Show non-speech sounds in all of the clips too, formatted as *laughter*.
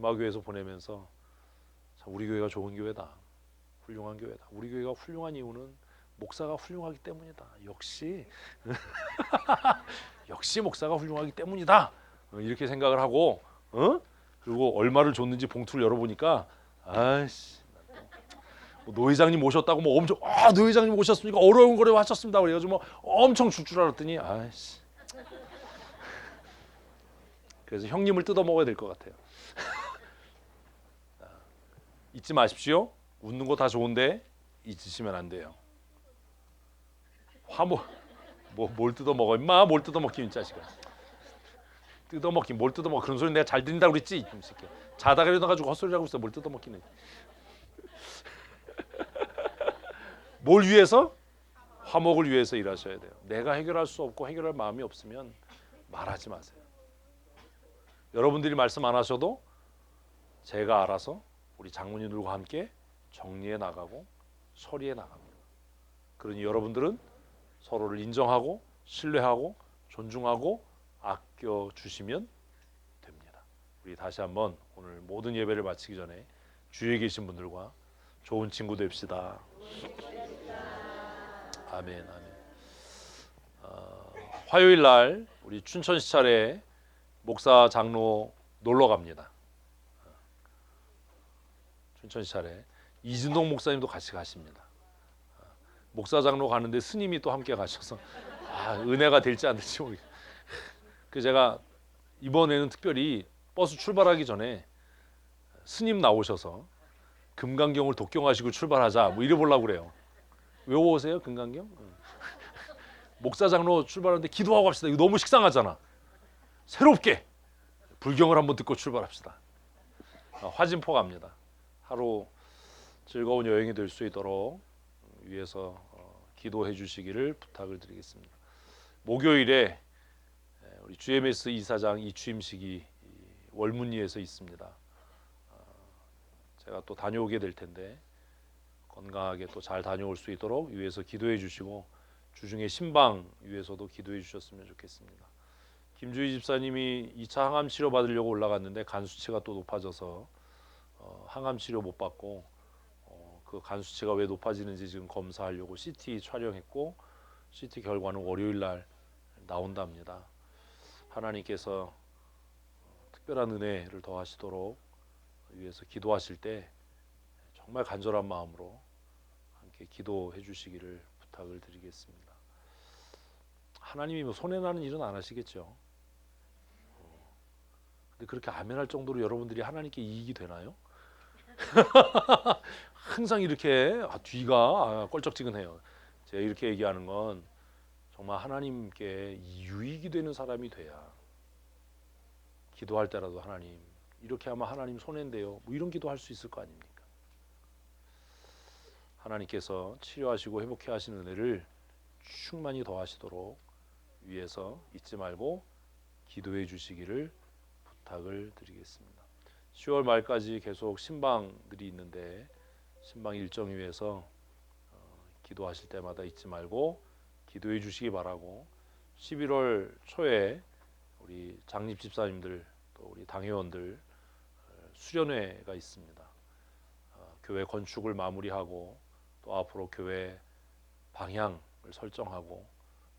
김학교에서 보내면서 참 우리 교회가 좋은 교회다. 훌륭한 교회다. 우리 교회가 훌륭한 이유는 목사가 훌륭하기 때문이다. 역시 *laughs* 역시 목사가 훌륭하기 때문이다. 어, 이렇게 생각을 하고 어? 그리고 얼마를 줬는지 봉투를 열어보니까 아이씨 뭐노 회장님 오셨다고 뭐 엄청 아 노 회장님 오셨으니까 어려운 거래 하셨습니다. 그래가지고 뭐 엄청 줄 줄 알았더니 아이씨 그래서 형님을 뜯어 먹어야 될 것 같아요. 아, 잊지 마십시오. 웃는 거 다 좋은데 잊으시면 안 돼요. 화모 뭐뭘 뜯어 먹어 임마 뭘 뜯어 먹긴 이 자식아. 뜯어 먹긴 뭘 뜯어 먹 그런 소리 내가 잘 들린다고 그랬지 이 새끼. 자다가 일어나 가지고 헛소리 하고 있어 뭘 뜯어 먹기는. 뭘 위해서? 화목을 위해서 일하셔야 돼요. 내가 해결할 수 없고 해결할 마음이 없으면 말하지 마세요. 여러분들이 말씀 안 하셔도 제가 알아서 우리 장모님들과 함께 정리해 나가고 처리해 나갑니다. 그러니 여러분들은 서로를 인정하고 신뢰하고 존중하고 아껴 주시면 됩니다. 우리 다시 한번 오늘 모든 예배를 마치기 전에 주위에 계신 분들과 좋은 친구 됩시다. 아멘, 아멘. 어, 화요일 날 우리 춘천 시찰에 목사 장로 놀러 갑니다. 춘천 시찰에 이진동 목사님도 같이 가십니다. 목사 장로 가는데 스님이 또 함께 가셔서 아, 은혜가 될지 안 될지 모르겠. 그 제가 이번에는 특별히 버스 출발하기 전에 스님 나오셔서 금강경을 독경하시고 출발하자 뭐 이래 보려고 그래요. 외워오세요 금강경? 응. *laughs* 목사 장로 출발하는데 기도하고 갑시다. 이거 너무 식상하잖아. 새롭게 불경을 한번 듣고 출발합시다. 아, 화진포 갑니다. 하루 즐거운 여행이 될 수 있도록 위해서 어, 기도해 주시기를 부탁을 드리겠습니다. 목요일에 에, 우리 GMS 이사장 이 취임식이 이 월문리에서 있습니다. 어, 제가 또 다녀오게 될 텐데 건강하게 또 잘 다녀올 수 있도록 위해서 기도해 주시고 주중에 신방 위해서도 기도해 주셨으면 좋겠습니다. 김주희 집사님이 2차 항암 치료 받으려고 올라갔는데 간 수치가 또 높아져서 어, 항암 치료 못 받고 어, 그 간 수치가 왜 높아지는지 지금 검사하려고 CT 촬영했고 CT 결과는 월요일 날 나온답니다. 하나님께서 특별한 은혜를 더하시도록 위해서 기도하실 때 정말 간절한 마음으로 함께 기도해 주시기를 부탁을 드리겠습니다. 하나님이 뭐 손해 나는 일은 안 하시겠죠. 어, 근데 그렇게 아멘할 정도로 여러분들이 하나님께 이익이 되나요? *laughs* 항상 이렇게 아, 뒤가 아, 껄쩍지근해요. 제가 이렇게 얘기하는 건 정말 하나님께 유익이 되는 사람이 돼야 기도할 때라도 하나님 이렇게 하면 하나님 손해인데요. 뭐 이런 기도 할 수 있을 거 아닙니까? 하나님께서 치료하시고 회복해 하시는 은혜를 충만히 더하시도록 위해서 잊지 말고 기도해 주시기를 부탁을 드리겠습니다. 10월 말까지 계속 신방들이 있는데 신방 일정 위해서 어, 기도하실 때마다 잊지 말고 기도해 주시기 바라고 11월 초에 우리 장립 집사님들 또 우리 당회원들 어, 수련회가 있습니다. 어, 교회 건축을 마무리하고 또 앞으로 교회 방향을 설정하고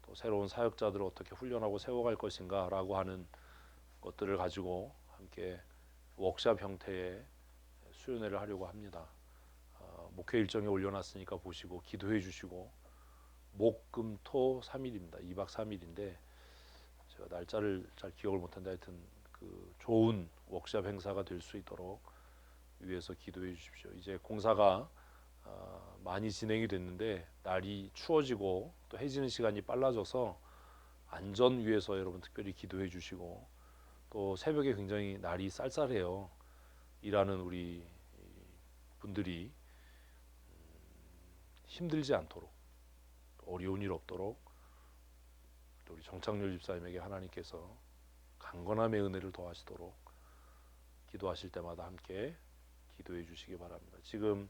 또 새로운 사역자들을 어떻게 훈련하고 세워갈 것인가라고 하는 것들을 가지고 함께 워크샵 형태의 수련회를 하려고 합니다. 어, 목회 일정에 올려놨으니까 보시고 기도해 주시고 목금토 3일입니다. 2박 3일인데 제가 날짜를 잘 기억을 못한다 하여튼 그 좋은 워크샵 행사가 될 수 있도록 위해서 기도해 주십시오. 이제 공사가 어, 많이 진행이 됐는데 날이 추워지고 또 해지는 시간이 빨라져서 안전 위해서 여러분 특별히 기도해 주시고 또 새벽에 굉장히 날이 쌀쌀해요. 일하는 우리 분들이 음, 힘들지 않도록 어려운 일 없도록 또 우리 정창렬 집사님에게 하나님께서 강건함의 은혜를 더하시도록 기도하실 때마다 함께 기도해 주시기 바랍니다. 지금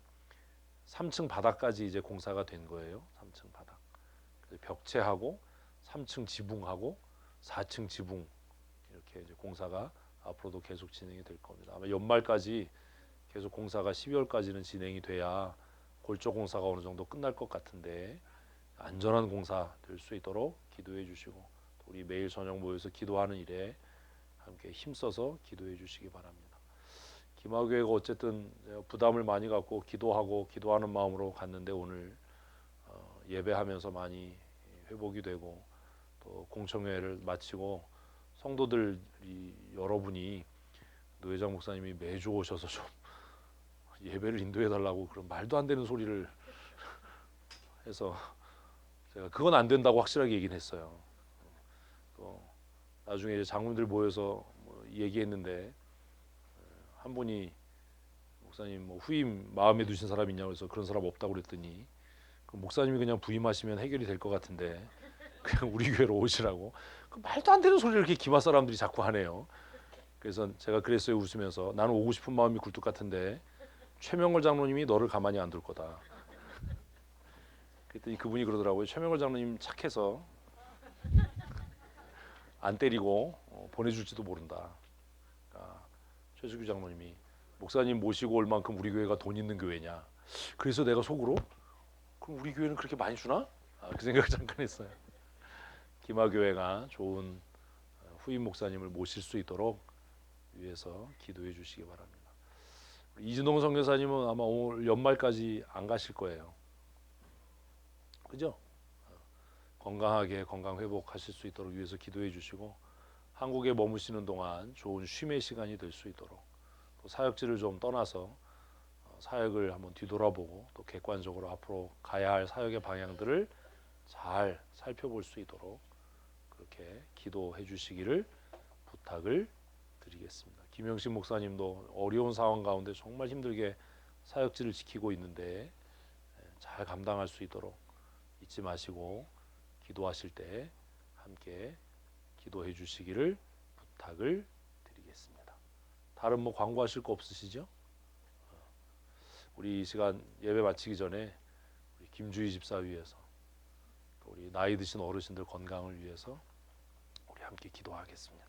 3층 바닥까지 이제 공사가 된 거예요. 3층 바닥. 벽체하고 3층 지붕하고 4층 지붕 이렇게 이제 공사가 앞으로도 계속 진행이 될 겁니다. 아마 연말까지 계속 공사가 12월까지는 진행이 돼야 골조 공사가 어느 정도 끝날 것 같은데 안전한 공사 될 수 있도록 기도해 주시고 또 우리 매일 저녁 모여서 기도하는 일에 함께 힘써서 기도해 주시기 바랍니다. 김하교회가 어쨌든 부담을 많이 갖고 기도하고 기도하는 마음으로 갔는데 오늘 어, 예배하면서 많이 회복이 되고 또 공청회를 마치고 성도들이 여러분이 노회장 목사님이 매주 오셔서 좀 예배를 인도해 달라고 그런 말도 안 되는 소리를 해서 제가 그건 안 된다고 확실하게 얘기는 했어요. 또 나중에 이제 장군들 모여서 뭐 얘기했는데 한 분이 목사님 뭐 후임 마음에 두신 사람 있냐고 해서 그런 사람 없다고 그랬더니 그 목사님이 그냥 부임하시면 해결이 될 것 같은데 그냥 우리 교회로 오시라고 그 말도 안 되는 소리를 이렇게 기마 사람들이 자꾸 하네요. 그래서 제가 그랬어요 웃으면서 나는 오고 싶은 마음이 굴뚝 같은데 최명걸 장로님이 너를 가만히 안 둘 거다. 그랬더니 그분이 그러더라고요. 최명걸 장로님 착해서 안 때리고 어, 보내줄지도 모른다. 그러니까 최수규 장로님이 목사님 모시고 올 만큼 우리 교회가 돈 있는 교회냐. 그래서 내가 속으로 그럼 우리 교회는 그렇게 많이 주나? 아, 그 생각을 잠깐 했어요. 김하교회가 좋은 어, 후임 목사님을 모실 수 있도록 위해서 기도해 주시기 바랍니다. 이진동 선교사님은 아마 오늘 연말까지 안 가실 거예요. 그죠? 어, 건강하게 건강 회복하실 수 있도록 위해서 기도해 주시고 한국에 머무시는 동안 좋은 쉼의 시간이 될 수 있도록 또 사역지를 좀 떠나서 어, 사역을 한번 뒤돌아보고 또 객관적으로 앞으로 가야 할 사역의 방향들을 잘 살펴볼 수 있도록 그렇게 기도해 주시기를 부탁을 드리겠습니다. 김영식 목사님도 어려운 상황 가운데 정말 힘들게 사역지를 지키고 있는데 예, 잘 감당할 수 있도록 잊지 마시고 기도하실 때 함께 기도해 주시기를 부탁을 드리겠습니다. 다른 뭐 광고하실 거 없으시죠? 어, 우리 이 시간 예배 마치기 전에 김주희 집사 위해서 또 우리 나이 드신 어르신들 건강을 위해서 우리 함께 기도하겠습니다.